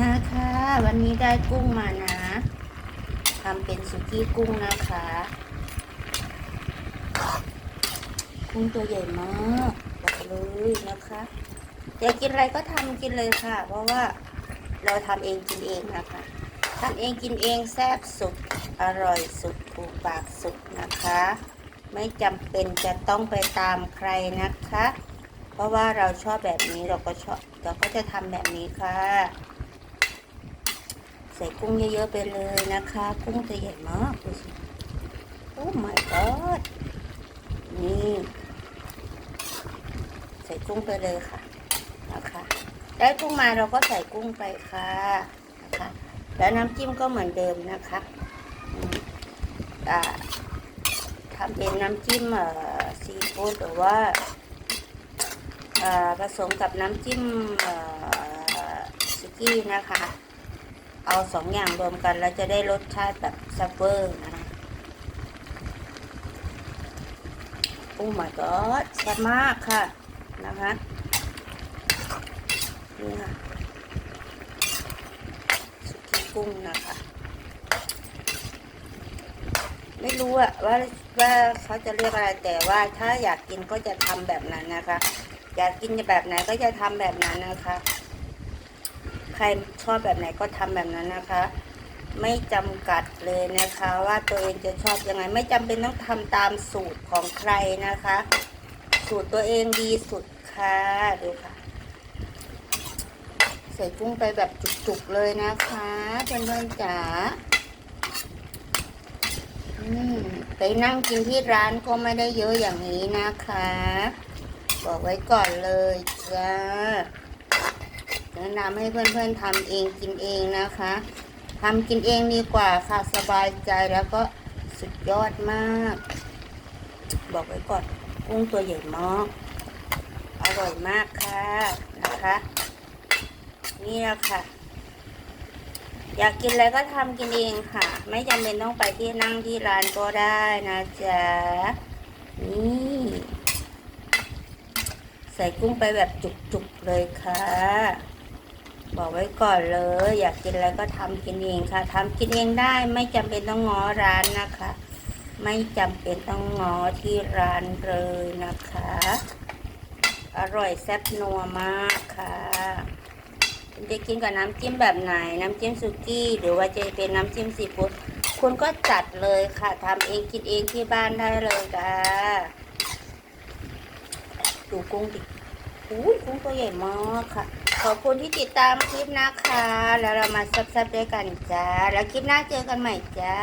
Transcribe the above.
มาค่ะวันนี้ได้กุ้งมานะทำเป็นสุกี้กุ้งนะคะ กุ้งตัวใหญ่มากบอกเลยนะคะอยากกินอะไรก็ทำกินเลยค่ะ เพราะว่าเราทำเองกินเองนะคะทำเองกินเองแซ่บสุด อร่อยสุดถูกปากสุดนะคะ ไม่จำเป็นจะต้องไปตามใครนะคะ เพราะว่าเราชอบแบบนี้เราก็ชอบเราก็จะทำแบบนี้ค่ะ ส่กุ้งเยอะๆไปเลยนะคะ กุ้งตัวใหญ่มากดูสิโอ้ my god นี่ใส่กุ้งไปเลยค่ะนะคะได้กุ้งมาเราก็ใส่กุ้งไปค่ะนะคะแล้วน้ำจิ้มก็เหมือนเดิมนะคะทำเป็นน้ำจิ้มซีฟู้ดหรือว่าผสมกับน้ำจิ้มสุกี้นะคะ เอาสองอย่างรวมกันแล้วจะได้รสชาติแบบซับเวอร์นะคะโอ้ my god แซ่บมากค่ะนะคะนี่ค่ะสุกี้กุ้งนะคะ ไม่รู้อะว่าว่าเขาจะเรียกอะไรแต่ว่าถ้าอยากกินก็จะทำแบบนั้นนะคะ อยากกินแบบไหนก็จะทำแบบนั้นนะคะ ใครชอบแบบไหนก็ทำแบบนั้นนะคะ ไม่จำกัดเลยนะคะ ว่าตัวเองจะชอบยังไง ไม่จำเป็นต้องทำตามสูตรของใครนะคะ สูตรตัวเองดีสุดค่ะดูค่ะ ใส่กุ้งไปแบบจุกๆเลยนะคะเพื่อนๆจ๋าไปนั่งกินที่ร้านก็ไม่ได้เยอะอย่างนี้นะคะ บอกไว้ก่อนเลยจ้า แนะนำให้เพื่อนๆทำเองกินเองนะคะทำกินเองดีกว่าค่ะสบายใจแล้วก็สุดยอดมาก บอกไว้ก่อนกุ้งตัวใหญ่มากอร่อยมากค่ะนะคะ นี่แหละค่ะ อยากกินอะไรก็ทำกินเองค่ะ ไม่จำเป็นต้องไปที่นั่งที่ร้านก็ได้นะจ๊ะนี่ใส่กุ้งไปแบบจุกๆเลยค่ะ บอกไว้ก่อนเลย อยากกินอะไรก็ทำกินเองค่ะทำกินเองได้ไม่จำเป็นต้องง้อร้านนะคะ ไม่จำเป็นต้องง้อที่ร้านเลยนะคะ อร่อยแซ่บนัวมากค่ะคุณจะกินกับน้ำจิ้มแบบไหน น้ำจิ้มสุกี้ หรือว่าจะเป็นน้ำจิ้มซีฟู้ดคุณก็จัดเลยค่ะทำเองกินเองที่บ้านได้เลยค่ะดูกุ้งดิอุ้ยกุ้งตัวใหญ่มากค่ะ ขอบคุณที่ติดตามคลิปนะคะ แล้วเรามาซับๆด้วยกันจ้า แล้วคลิปหน้าเจอกันใหม่จ้า